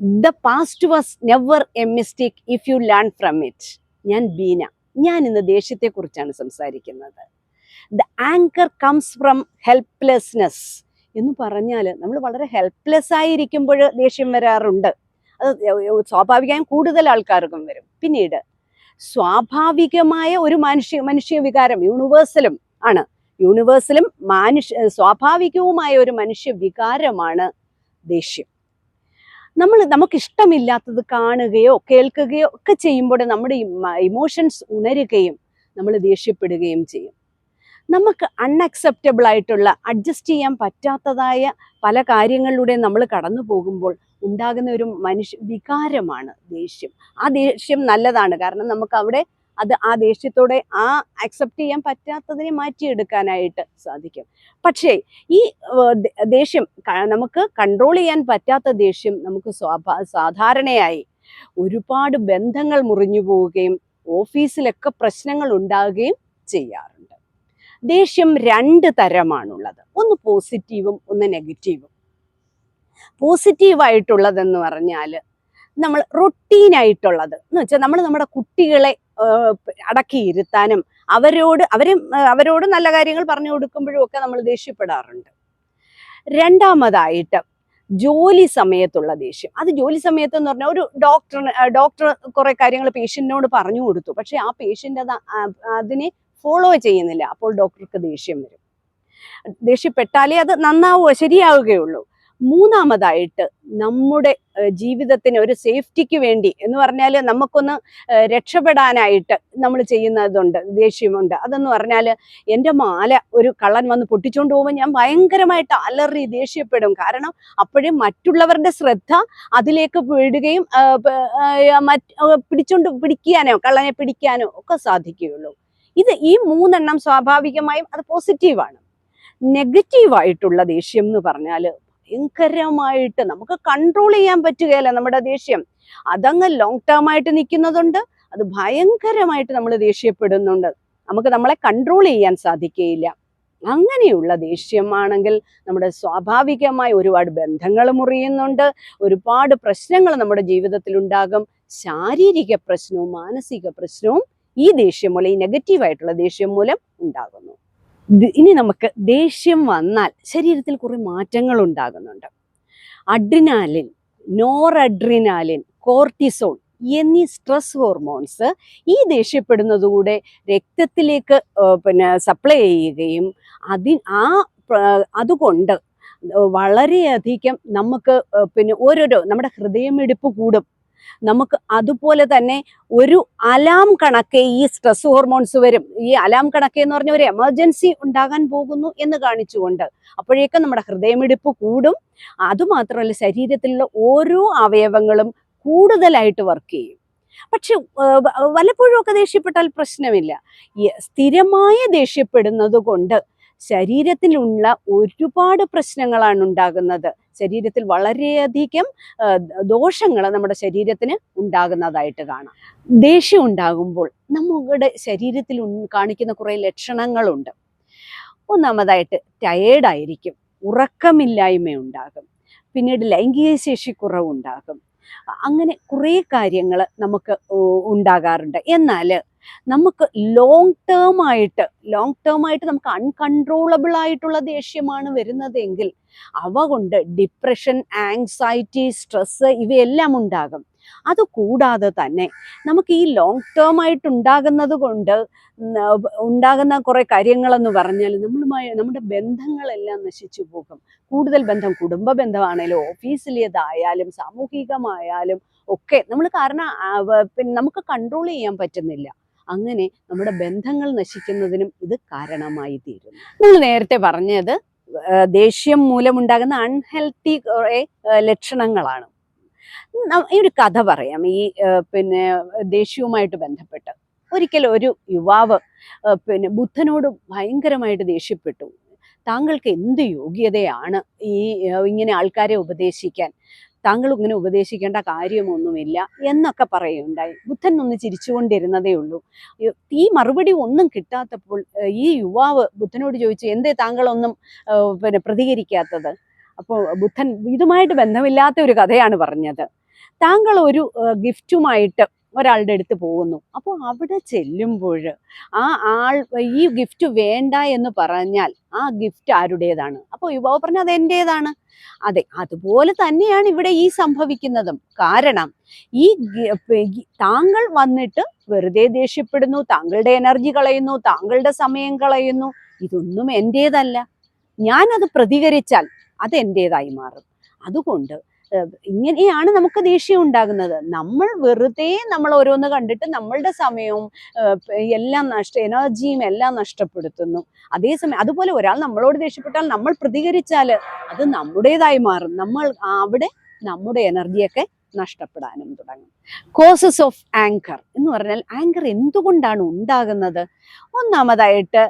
The past was never a mistake if you learn from it ഞാൻ ബീന. ഞാൻ ഇന്ന് ദേഷ്യത്തെക്കുറിച്ചാണ് സംസാരിക്കുന്നത്. The anger comes from helplessness എന്ന് പറഞ്ഞാൽ നമ്മൾ വളരെ ഹെൽപ്ലെസ് ആയിരിക്കുമ്പോൾ ദേഷ്യം വരാറുണ്ട്. അത് സ്വാഭാവികമായും കൂടുതൽ ആൾക്കാർക്കും വരും. പിന്നീട് സ്വാഭാവികമായ ഒരു മനുഷ്യ മനുഷ്യ വികാരം യൂണിവേഴ്സലും ആണ്. യൂണിവേഴ്സലും മാനുഷ്യ സ്വാഭാവികവുമായ ഒരു മനുഷ്യ വികാരമാണ് ദേഷ്യം. നമ്മൾ നമുക്ക് ഇഷ്ടമില്ലാത്തത് കാണുകയോ കേൾക്കുകയോ ഒക്കെ ചെയ്യുമ്പോൾ നമ്മുടെ ഇമോഷൻസ് ഉണരുകയും നമ്മൾ ദേഷ്യപ്പെടുകയും ചെയ്യും. നമുക്ക് അൺഅക്സെപ്റ്റബിൾ ആയിട്ടുള്ള അഡ്ജസ്റ്റ് ചെയ്യാൻ പറ്റാത്തതായ പല കാര്യങ്ങളിലൂടെ നമ്മൾ കടന്നു പോകുമ്പോൾ ഉണ്ടാകുന്ന ഒരു മനുഷ്യ വികാരമാണ് ദേഷ്യം. ആ ദേഷ്യം നല്ലതാണ്. കാരണം നമുക്ക് അവിടെ അത് ആ ദേഷ്യത്തോടെ ആ അക്സെപ്റ്റ് ചെയ്യാൻ പറ്റാത്തതിനെ മാറ്റിയെടുക്കാനായിട്ട് സാധിക്കും. പക്ഷേ ഈ ദേഷ്യം നമുക്ക് കൺട്രോൾ ചെയ്യാൻ പറ്റാത്ത ദേഷ്യം നമുക്ക് സാധാരണയായി ഒരുപാട് ബന്ധങ്ങൾ മുറിഞ്ഞു പോവുകയും ഓഫീസിലൊക്കെ പ്രശ്നങ്ങൾ ഉണ്ടാകുകയും ചെയ്യാറുണ്ട്. ദേഷ്യം രണ്ട് തരമാണുള്ളത്. ഒന്ന് പോസിറ്റീവും ഒന്ന് നെഗറ്റീവും പോസിറ്റീവായിട്ടുള്ളതെന്ന് പറഞ്ഞാൽ നമ്മൾ റൊട്ടീനായിട്ടുള്ളത് എന്ന് വെച്ചാൽ നമ്മൾ നമ്മുടെ കുട്ടികളെ അടക്കി അടക്കിയിരുത്താനും അവരോട് അവരെ അവരോട് നല്ല കാര്യങ്ങൾ പറഞ്ഞു കൊടുക്കുമ്പോഴും ഒക്കെ നമ്മൾ ദേഷ്യപ്പെടാറുണ്ട്. രണ്ടാമതായിട്ട് ജോലി സമയത്തുള്ള ദേഷ്യം. അത് ജോലി സമയത്ത് എന്ന് പറഞ്ഞാൽ ഒരു ഡോക്ടറിന് ഡോക്ടർ കുറെ കാര്യങ്ങൾ പേഷ്യന്റിനോട് പറഞ്ഞു കൊടുത്തു. പക്ഷെ ആ പേഷ്യന്റ് അത് അതിനെ ഫോളോ ചെയ്യുന്നില്ല. അപ്പോൾ ഡോക്ടർക്ക് ദേഷ്യം വരും. ദേഷ്യപ്പെട്ടാലേ അത് നന്നാവുക ശരിയാവുകയുള്ളൂ. മൂന്നാമതായിട്ട് നമ്മുടെ ജീവിതത്തിന് ഒരു സേഫ്റ്റിക്ക് വേണ്ടി എന്ന് പറഞ്ഞാൽ നമുക്കൊന്ന് രക്ഷപ്പെടാനായിട്ട് നമ്മൾ ചെയ്യുന്നതുണ്ട് ദേഷ്യമുണ്ട്. അതെന്ന് പറഞ്ഞാൽ എന്റെ മാല ഒരു കള്ളൻ വന്ന് പൊട്ടിച്ചുകൊണ്ട് പോകുമ്പോൾ ഞാൻ ഭയങ്കരമായിട്ട് അലറി ദേഷ്യപ്പെടും. കാരണം അപ്പോഴും മറ്റുള്ളവരുടെ ശ്രദ്ധ അതിലേക്ക് വിടുകയും പിടിച്ചോണ്ട് പിടിക്കാനോ കള്ളനെ പിടിക്കാനോ ഒക്കെ സാധിക്കുകയുള്ളൂ. ഇത് ഈ മൂന്നെണ്ണം സ്വാഭാവികമായും അത് പോസിറ്റീവാണ്. നെഗറ്റീവായിട്ടുള്ള ദേഷ്യം എന്ന് പറഞ്ഞാൽ ഭയങ്കരമായിട്ട് നമുക്ക് കൺട്രോൾ ചെയ്യാൻ പറ്റുകയല്ല നമ്മുടെ ദേഷ്യം. അതങ്ങ് ലോങ് ടേം ആയിട്ട് നിൽക്കുന്നതുണ്ട്. അത് ഭയങ്കരമായിട്ട് നമ്മൾ ദേഷ്യപ്പെടുന്നുണ്ട്. നമുക്ക് നമ്മളെ കൺട്രോൾ ചെയ്യാൻ സാധിക്കുകയില്ല അങ്ങനെയുള്ള ദേഷ്യമാണെങ്കിൽ നമ്മുടെ സ്വാഭാവികമായി ഒരുപാട് ബന്ധങ്ങൾ മുറിയുന്നുണ്ട്. ഒരുപാട് പ്രശ്നങ്ങൾ നമ്മുടെ ജീവിതത്തിൽ ഉണ്ടാകും ശാരീരിക പ്രശ്നവും മാനസിക പ്രശ്നവും ഈ ദേഷ്യം മൂലം ഈ നെഗറ്റീവായിട്ടുള്ള ദേഷ്യം മൂലം ഉണ്ടാകുന്നു. ഇനി നമുക്ക് ദേഷ്യം വന്നാൽ ശരീരത്തിൽ കുറേ മാറ്റങ്ങൾ ഉണ്ടാകുന്നുണ്ട്. അഡ്രിനാലിൻ നോർ അഡ്രിനാലിൻ കോർട്ടിസോൾ എന്നീ സ്ട്രെസ് ഹോർമോൺസ് ഈ ദേഷ്യപ്പെടുന്നതുകൂടെ രക്തത്തിലേക്ക് പിന്നെ സപ്ലൈ ചെയ്യുകയും അതി ആ അതുകൊണ്ട് വളരെയധികം നമുക്ക് പിന്നെ ഓരോരോ നമ്മുടെ ഹൃദയമിടിപ്പ് കൂടും. നമുക്ക് അതുപോലെ തന്നെ ഒരു അലാം കണക്കെ ഈ സ്ട്രെസ് ഹോർമോൺസ് വരും. ഈ അലാം കണക്കെ എന്ന് പറഞ്ഞ ഒരു എമർജൻസി ഉണ്ടാകാൻ പോകുന്നു എന്ന് കാണിച്ചുകൊണ്ട് അപ്പോഴേക്കും നമ്മുടെ ഹൃദയമിടിപ്പ് കൂടും. അതുമാത്രമല്ല ശരീരത്തിലുള്ള ഓരോ അവയവങ്ങളും കൂടുതലായിട്ട് വർക്ക് ചെയ്യും. പക്ഷെ വല്ലപ്പോഴും ഒക്കെ ദേഷ്യപ്പെട്ടാൽ പ്രശ്നമില്ല. സ്ഥിരമായ ദേഷ്യപ്പെടുന്നത് കൊണ്ട് ശരീരത്തിലുള്ള ഒരുപാട് പ്രശ്നങ്ങളാണ് ഉണ്ടാകുന്നത്. ശരീരത്തിൽ വളരെയധികം ദോഷങ്ങൾ നമ്മുടെ ശരീരത്തിന് ഉണ്ടാകുന്നതായിട്ട് കാണാം. ദേഷ്യം ഉണ്ടാകുമ്പോൾ നമ്മുടെ ശരീരത്തിൽ കാണിക്കുന്ന കുറേ ലക്ഷണങ്ങളുണ്ട്. ഒന്നാമതായിട്ട് ടയേർഡായിരിക്കും ഉറക്കമില്ലായ്മ ഉണ്ടാകും പിന്നീട് ലൈംഗിക ശേഷി കുറവുണ്ടാകും. അങ്ങനെ കുറേ കാര്യങ്ങൾ നമുക്ക് ഉണ്ടാകാറുണ്ട്. എന്നാൽ നമുക്ക് ലോങ് ടേം ആയിട്ട് ലോങ് ടേം ആയിട്ട് നമുക്ക് അൺകൺട്രോളബിൾ ആയിട്ടുള്ള ദേഷ്യമാണ് വരുന്നതെങ്കിൽ അവ കൊണ്ട് ഡിപ്രഷൻ ആങ്സൈറ്റി സ്ട്രെസ് ഇവയെല്ലാം ഉണ്ടാകും. അത് കൂടാതെ തന്നെ നമുക്ക് ഈ ലോങ് ടേം ആയിട്ട് ഉണ്ടാകുന്നത് കൊണ്ട് ഉണ്ടാകുന്ന കുറെ കാര്യങ്ങളെന്ന് പറഞ്ഞാൽ നമ്മളുമായി നമ്മുടെ ബന്ധങ്ങളെല്ലാം നശിച്ചു പോകും. കൂടുതൽ ബന്ധം കുടുംബ ബന്ധമാണേലും ഓഫീസിലേതായാലും സാമൂഹികമായാലും ഒക്കെ നമ്മൾ കാരണം പിന്നെ നമുക്ക് കൺട്രോൾ ചെയ്യാൻ പറ്റുന്നില്ല. അങ്ങനെ നമ്മുടെ ബന്ധങ്ങൾ നശിക്കുന്നതിനും ഇത് കാരണമായി തീരും നമ്മൾ നേരത്തെ പറഞ്ഞത് ദേഷ്യം മൂലമുണ്ടാകുന്ന അൺഹെൽത്തി കുറെ ലക്ഷണങ്ങളാണ്. ഈ ഒരു കഥ പറയാം. ഈ പിന്നെ ദേഷ്യവുമായിട്ട് ബന്ധപ്പെട്ട്. ഒരിക്കൽ ഒരു യുവാവ് പിന്നെ ബുദ്ധനോട് ഭയങ്കരമായിട്ട് ദേഷ്യപ്പെട്ടു. താങ്കൾക്ക് എന്ത് യോഗ്യതയാണ് ഈ ഇങ്ങനെ ആൾക്കാരെ ഉപദേശിക്കാൻ? താങ്കൾ ഇങ്ങനെ ഉപദേശിക്കേണ്ട കാര്യമൊന്നുമില്ല എന്നൊക്കെ പറയുകയുണ്ടായി. ബുദ്ധൻ ഒന്ന് ചിരിച്ചുകൊണ്ടിരുന്നതേ ഉള്ളൂ. ഈ- മറുപടി ഒന്നും കിട്ടാത്തപ്പോൾ ഈ യുവാവ് ബുദ്ധനോട് ചോദിച്ചു എന്തേ താങ്കളൊന്നും പിന്നെ പ്രതികരിക്കാത്തത്? അപ്പോൾ ബുദ്ധൻ ഇതുമായിട്ട് ബന്ധമില്ലാത്ത ഒരു കഥയാണ് പറഞ്ഞത്. താങ്കൾ ഒരു ഗിഫ്റ്റുമായിട്ട് ഒരാളുടെ അടുത്ത് പോകുന്നു. അപ്പോൾ അവിടെ ചെല്ലുമ്പോൾ ആ ആൾ ഈ ഗിഫ്റ്റ് വേണ്ട എന്ന് പറഞ്ഞാൽ ആ ഗിഫ്റ്റ് ആരുടേതാണ്? അപ്പോൾ യുവാവ് പറഞ്ഞു അത് എന്റേതാണ് അതെ അതുപോലെ തന്നെയാണ് ഇവിടെ ഈ സംഭവിക്കുന്നതും. കാരണം ഈ താങ്കൾ വന്നിട്ട് വെറുതെ ദേഷ്യപ്പെടുന്നു താങ്കളുടെ എനർജി കളയുന്നു താങ്കളുടെ സമയം കളയുന്നു. ഇതൊന്നും എന്റേതല്ല ഞാനത് പ്രതികരിച്ചാൽ അത് എന്റേതായി മാറും. അതുകൊണ്ട് ഇങ്ങനെയാണ് നമുക്ക് ദേഷ്യം ഉണ്ടാകുന്നത്. നമ്മൾ വെറുതെ നമ്മൾ ഓരോന്ന് കണ്ടിട്ട് നമ്മളുടെ സമയവും എല്ലാം നഷ്ട എനർജിയും എല്ലാം നഷ്ടപ്പെടുത്തുന്നു. അതേസമയം അതുപോലെ ഒരാൾ നമ്മളോട് ദേഷ്യപ്പെട്ടാൽ നമ്മൾ പ്രതികരിച്ചാൽ അത് നമ്മുടേതായി മാറും. നമ്മൾ അവിടെ നമ്മുടെ എനർജിയൊക്കെ നഷ്ടപ്പെടാനും തുടങ്ങും. കോസസ് ഓഫ് ആങ്കർ എന്ന് പറഞ്ഞാൽ ആങ്കർ എന്തുകൊണ്ടാണ് ഉണ്ടാകുന്നത്? ഒന്നാമതായിട്ട്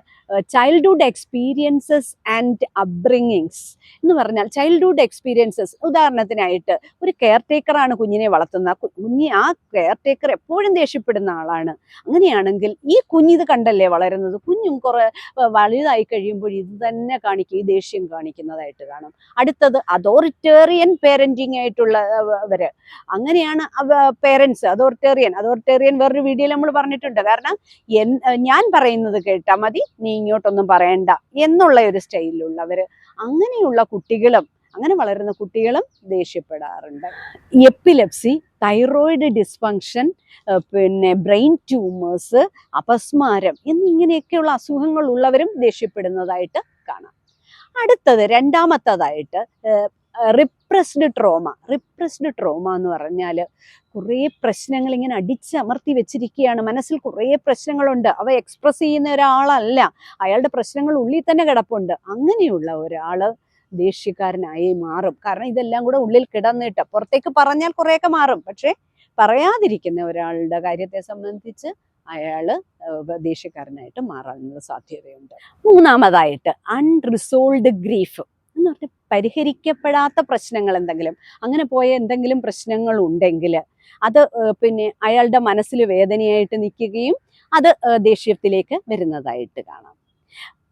ചൈൽഡ്ഹുഡ് എക്സ്പീരിയൻസസ് ആൻഡ് അപ്ബ്രിങ്ങിങ്സ് എന്ന് പറഞ്ഞാൽ ചൈൽഡ്ഹുഡ് എക്സ്പീരിയൻസസ് ഉദാഹരണത്തിനായിട്ട് ഒരു കെയർ ടേക്കറാണ് കുഞ്ഞിനെ വളർത്തുന്ന കുഞ്ഞി ആ കെയർ ടേക്കർ എപ്പോഴും ദേഷ്യപ്പെടുന്ന ആളാണ്. അങ്ങനെയാണെങ്കിൽ ഈ കുഞ്ഞിത് കണ്ടല്ലേ വളരുന്നത്? കുഞ്ഞും കുറെ വലുതായി കഴിയുമ്പോൾ ഇത് തന്നെ കാണിക്കും ഈ ദേഷ്യം കാണിക്കുന്നതായിട്ട് കാണും. അടുത്തത് അതോറിറ്റേറിയൻ പേരന്റിങ് ആയിട്ടുള്ള ഏഹ്, അവർ അങ്ങനെയാണ് പേരൻസ് അതോറിറ്റേറിയൻ അതോറിറ്റേറിയൻ വേറൊരു വീഡിയോയിൽ നമ്മൾ പറഞ്ഞിട്ടുണ്ട്. കാരണം ഞാൻ പറയുന്നത് കേട്ടാൽ മതി നീ ഇങ്ങോട്ടൊന്നും പറയണ്ട എന്നുള്ള ഒരു സ്റ്റൈലിലുള്ളവർ അങ്ങനെയുള്ള കുട്ടികളും അങ്ങനെ വളരുന്ന കുട്ടികളും ദേഷ്യപ്പെടാറുണ്ട്. എപ്പിലെപ്സി തൈറോയിഡ് ഡിസ്ഫങ്ഷൻ പിന്നെ ബ്രെയിൻ ട്യൂമേഴ്സ് അപസ്മാരം എന്നിങ്ങനെയൊക്കെയുള്ള അസുഖങ്ങൾ ഉള്ളവരും ദേഷ്യപ്പെടുന്നതായിട്ട് കാണാം. അടുത്തത് രണ്ടാമത്തതായിട്ട് റിപ്രസ്ഡ് ട്രോമ റിപ്രസ്ഡ് ട്രോമ എന്ന് പറഞ്ഞാൽ കുറേ പ്രശ്നങ്ങൾ ഇങ്ങനെ അടിച്ചമർത്തി വെച്ചിരിക്കുകയാണ്. മനസ്സിൽ കുറേ പ്രശ്നങ്ങളുണ്ട്. അവ എക്സ്പ്രസ് ചെയ്യുന്ന ഒരാളല്ല. അയാളുടെ പ്രശ്നങ്ങൾ ഉള്ളിൽ തന്നെ കിടപ്പുണ്ട്. അങ്ങനെയുള്ള ഒരാൾ ദേഷ്യക്കാരനായി മാറും. കാരണം ഇതെല്ലാം കൂടെ ഉള്ളിൽ കിടന്നിട്ട് പുറത്തേക്ക് പറഞ്ഞാൽ കുറേയൊക്കെ മാറും. പക്ഷേ പറയാതിരിക്കുന്ന ഒരാളുടെ കാര്യത്തെ സംബന്ധിച്ച് അയാൾ ദേഷ്യക്കാരനായിട്ട് മാറാനുള്ള സാധ്യതയുണ്ട്. മൂന്നാമതായിട്ട് അൺറിസോൾഡ് ഗ്രീഫ് എന്ന് പറഞ്ഞാൽ പരിഹരിക്കപ്പെടാത്ത പ്രശ്നങ്ങൾ എന്തെങ്കിലും. അങ്ങനെ പോയ എന്തെങ്കിലും പ്രശ്നങ്ങൾ ഉണ്ടെങ്കിൽ അത് പിന്നെ അയാളുടെ മനസ്സിൽ വേദനയായിട്ട് നിൽക്കുകയും അത് ദേഷ്യത്തിലേക്ക് വരുന്നതായിട്ട് കാണാം.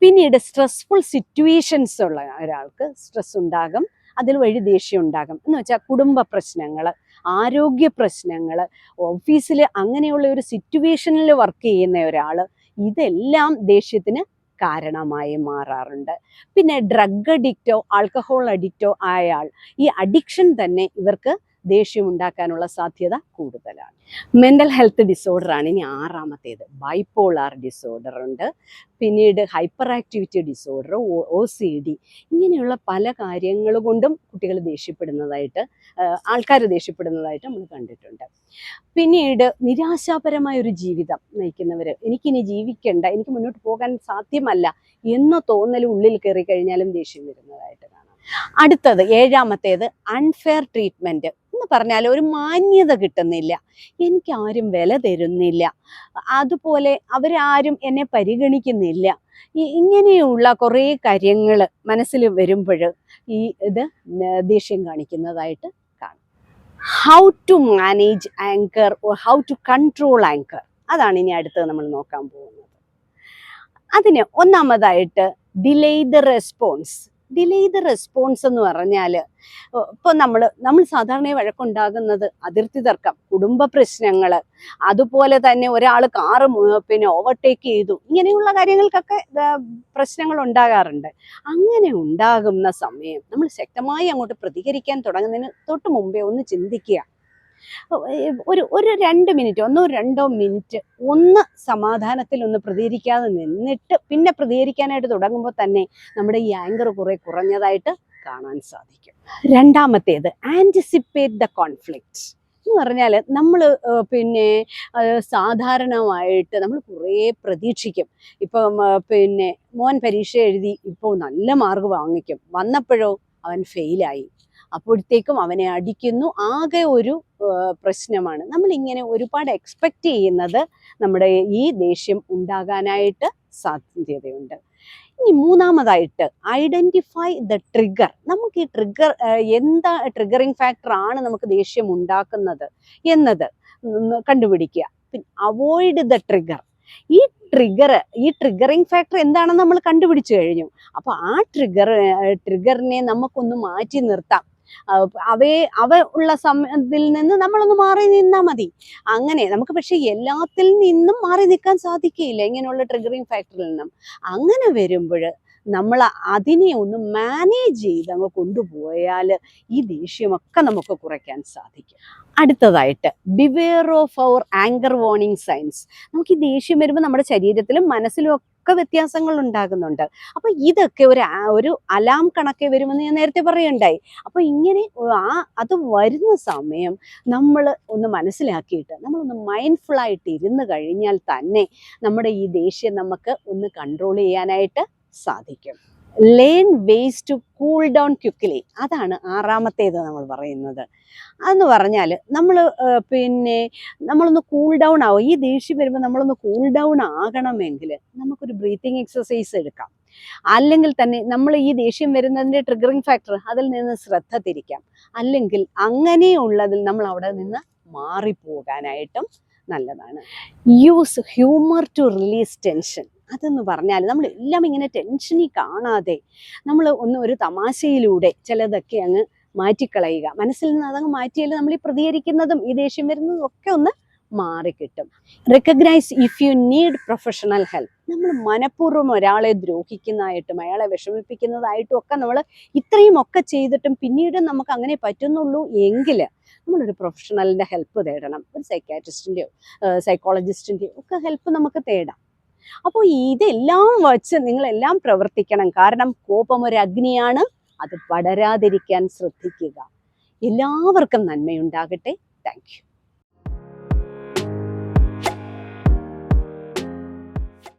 പിന്നീട് സ്ട്രെസ്ഫുൾ സിറ്റുവേഷൻസ് ഉള്ള ഒരാൾക്ക് സ്ട്രെസ് ഉണ്ടാകും. അതിൽ വഴി ദേഷ്യം ഉണ്ടാകും. എന്ന് വെച്ചാൽ കുടുംബ പ്രശ്നങ്ങൾ ആരോഗ്യ പ്രശ്നങ്ങൾ ഓഫീസിൽ അങ്ങനെയുള്ള ഒരു സിറ്റുവേഷനിൽ വർക്ക് ചെയ്യുന്ന ഒരാൾ ഇതെല്ലാം ദേഷ്യത്തിന് കാരണമായി മാറാറുണ്ട്. പിന്നെ ഡ്രഗ് അഡിക്റ്റോ ആൽക്കഹോൾ അഡിക്റ്റോ ആയാൾ ഈ അഡിക്ഷൻ തന്നെ ഇവർക്ക് ദേഷ്യം ഉണ്ടാക്കാനുള്ള സാധ്യത കൂടുതലാണ്. മെന്റൽ ഹെൽത്ത് ഡിസോർഡർ ആണ് ഇനി ആറാമത്തേത്. ബൈപ്പോളാർ ഡിസോർഡർ ഉണ്ട്. പിന്നീട് hyperactivity disorder O C D ഇങ്ങനെയുള്ള പല കാര്യങ്ങൾ കൊണ്ടും കുട്ടികൾ ദേഷ്യപ്പെടുന്നതായിട്ട് ആൾക്കാർ ദേഷ്യപ്പെടുന്നതായിട്ട് നമ്മൾ കണ്ടിട്ടുണ്ട്. പിന്നീട് നിരാശാപരമായ ഒരു ജീവിതം നയിക്കുന്നവർ എനിക്കിനി ജീവിക്കേണ്ട എനിക്ക് മുന്നോട്ട് പോകാൻ സാധ്യമല്ല എന്ന് തോന്നൽ ഉള്ളിൽ കയറി കഴിഞ്ഞാലും ദേഷ്യം വരുന്നതായിട്ട് കാണാം. അടുത്തത് ഏഴാമത്തേത് അൺഫെയർ ട്രീറ്റ്മെന്റ് എന്ന് പറഞ്ഞാൽ ഒരു മാന്യത കിട്ടുന്നില്ല. എനിക്ക് ആരും വില തരുന്നില്ല. അതുപോലെ അവരാരും എന്നെ പരിഗണിക്കുന്നില്ല. ഇങ്ങനെയുള്ള കുറേ കാര്യങ്ങൾ മനസ്സിൽ വരുമ്പോൾ ഈ ഇത് ദേഷ്യം കാണിക്കുന്നതായിട്ട് കാണും. How to manage anger or how to control anger അതാണ് ഇനി അടുത്തത് നമ്മൾ നോക്കാൻ പോകുന്നത്. അതിന് ഒന്നാമതായിട്ട് delay the response delay the response എന്ന് പറഞ്ഞാൽ ഇപ്പോൾ നമ്മൾ നമ്മൾ സാധാരണ വഴക്കുണ്ടാകുന്നത് അതിർത്തി തർക്കം കുടുംബ പ്രശ്നങ്ങൾ അതുപോലെ തന്നെ ഒരാൾ കാറ് പിന്നെ ഓവർടേക്ക് ചെയ്തു ഇങ്ങനെയുള്ള കാര്യങ്ങൾക്കൊക്കെ പ്രശ്നങ്ങൾ ഉണ്ടാകാറുണ്ട്. അങ്ങനെ ഉണ്ടാകുന്ന സമയം നമ്മൾ ശക്തമായി അങ്ങോട്ട് പ്രതികരിക്കാൻ തുടങ്ങുന്നതിന് തൊട്ട് മുമ്പേ ഒന്ന് ചിന്തിക്കുക. ഒരു ഒരു രണ്ട് മിനിറ്റ് ഒന്നോ രണ്ടോ മിനിറ്റ് ഒന്ന് സമാധാനത്തിൽ ഒന്ന് പ്രതികരിക്കാതെ നിന്നിട്ട് പിന്നെ പ്രതികരിക്കാനായിട്ട് തുടങ്ങുമ്പോൾ തന്നെ നമ്മുടെ ഈ ആങ്കർ കുറെ കുറഞ്ഞതായിട്ട് കാണാൻ സാധിക്കും. രണ്ടാമത്തേത് ആന്റിസിപ്പേറ്റ് ദ കോൺഫ്ലിക്റ്റ് എന്ന് പറഞ്ഞാൽ നമ്മൾ പിന്നെ സാധാരണമായിട്ട് നമ്മൾ കുറേ പ്രതീക്ഷിക്കും. ഇപ്പം പിന്നെ മോൻ പരീക്ഷ എഴുതി ഇപ്പോൾ നല്ല മാർക്ക് വാങ്ങിക്കും. വന്നപ്പോഴോ അവൻ ഫെയിലായി അപ്പോഴത്തേക്കും അവനെ അടിക്കുന്നു. ആകെ ഒരു പ്രശ്നമാണ്. നമ്മളിങ്ങനെ ഒരുപാട് എക്സ്പെക്റ്റ് ചെയ്യുന്നത് നമ്മുടെ ഈ ദേഷ്യം ഉണ്ടാകാനായിട്ട് സാധ്യതയുണ്ട്. ഇനി മൂന്നാമതായിട്ട് ഐഡന്റിഫൈ ദ ട്രിഗർ നമുക്ക് ഈ ട്രിഗർ എന്താ ട്രിഗറിങ് ഫാക്ടർ ആണ് നമുക്ക് ദേഷ്യം ഉണ്ടാക്കുന്നത് എന്നത് കണ്ടുപിടിക്കുക. പിന്നെ അവോയ്ഡ് ദ ട്രിഗർ ഈ ട്രിഗർ ഈ ട്രിഗറിങ് ഫാക്ടർ എന്താണെന്ന് നമ്മൾ കണ്ടുപിടിച്ചു കഴിഞ്ഞു. അപ്പോൾ ആ ട്രിഗർ ട്രിഗറിനെ നമുക്കൊന്ന് മാറ്റി നിർത്താം. അവയെ അവ ഉള്ള സമയത്തിൽ നിന്ന് നമ്മളൊന്ന് മാറി നിന്നാൽ മതി. അങ്ങനെ നമുക്ക് പക്ഷെ എല്ലാത്തിൽ നിന്നും മാറി നിൽക്കാൻ സാധിക്കുകയില്ല ഇങ്ങനെയുള്ള ട്രിഗറിങ് ഫാക്ടറിൽ നിന്നും. അങ്ങനെ വരുമ്പോൾ നമ്മൾ അതിനെ ഒന്ന് മാനേജ് ചെയ്ത് അങ്ങ് കൊണ്ടുപോയാൽ ഈ ദേഷ്യമൊക്കെ നമുക്ക് കുറയ്ക്കാൻ സാധിക്കും. അടുത്തതായിട്ട് beware of your anger warning signs നമുക്ക് ഈ ദേഷ്യം വരുമ്പോൾ നമ്മുടെ ശരീരത്തിലും മനസ്സിലും ഒക്കെ വ്യത്യാസങ്ങൾ ഉണ്ടാകുന്നുണ്ട് അപ്പൊ ഇതൊക്കെ ഒരു ഒരു അലാം കണക്കെ വരുമെന്ന് ഞാൻ നേരത്തെ പറയുണ്ടായി അപ്പൊ ഇങ്ങനെ ആ അത് വരുന്ന സമയം നമ്മൾ ഒന്ന് മനസ്സിലാക്കിയിട്ട് നമ്മളൊന്ന് ആയിട്ട് ഇരുന്ന് കഴിഞ്ഞാൽ തന്നെ നമ്മുടെ ഈ ദേഷ്യം നമുക്ക് ഒന്ന് കൺട്രോൾ ചെയ്യാനായിട്ട് സാധിക്കും. Learn ways to cool down quickly അതാണ് ആറാമത്തേത് നമ്മൾ പറയുന്നത്. അതെന്ന് പറഞ്ഞാൽ നമ്മൾ പിന്നെ നമ്മളൊന്ന് കൂൾ ഡൗൺ ആവും. ഈ ദേഷ്യം വരുമ്പോൾ നമ്മളൊന്ന് കൂൾ ഡൗൺ ആകണമെങ്കിൽ നമുക്കൊരു ബ്രീത്തിങ് എക്സസൈസ് എടുക്കാം. അല്ലെങ്കിൽ തന്നെ നമ്മൾ ഈ ദേഷ്യം വരുന്നതിന്റെ ട്രിഗറിങ് ഫാക്ടർ അതിൽ നിന്ന് ശ്രദ്ധ തിരിക്കാം. അല്ലെങ്കിൽ അങ്ങനെയുള്ളതിൽ നമ്മൾ അവിടെ നിന്ന് മാറിപ്പോകാനായിട്ടും നല്ലതാണ്. Use humour to release tension അതെന്ന് പറഞ്ഞാൽ നമ്മൾ എല്ലാം ഇങ്ങനെ ടെൻഷനിൽ കാണാതെ നമ്മൾ ഒന്ന് ഒരു തമാശയിലൂടെ ചിലതൊക്കെ അങ്ങ് മാറ്റിക്കളയുക. മനസ്സിൽ നിന്ന് അതങ്ങ് മാറ്റിയാൽ നമ്മൾ ഈ പ്രതികരിക്കുന്നതും ഈ ദേഷ്യം വരുന്നതും ഒക്കെ ഒന്ന് മാറിക്കിട്ടും. Recognise if you need professional help നമ്മൾ മനഃപൂർവം ഒരാളെ ദ്രോഹിക്കുന്നതായിട്ടും അയാളെ വിഷമിപ്പിക്കുന്നതായിട്ടും ഒക്കെ നമ്മൾ ഇത്രയും ഒക്കെ ചെയ്തിട്ടും പിന്നീട് നമുക്ക് അങ്ങനെ പറ്റുന്നുള്ളൂ എങ്കിൽ നമ്മളൊരു പ്രൊഫഷണലിന്റെ ഹെൽപ്പ് തേടണം. ഒരു സൈക്കാട്രിസ്റ്റിന്റെയോ സൈക്കോളജിസ്റ്റിന്റെയോ ഒക്കെ ഹെൽപ്പ് നമുക്ക് തേടാം. അപ്പോൾ ഇതെല്ലാം വച്ച് നിങ്ങളെല്ലാം പ്രവർത്തിക്കണം. കാരണം കോപം ഒരു അഗ്നിയാണ്. അത് പടരാതിരിക്കാൻ ശ്രദ്ധിക്കുക. എല്ലാവർക്കും നന്മയുണ്ടാകട്ടെ. താങ്ക്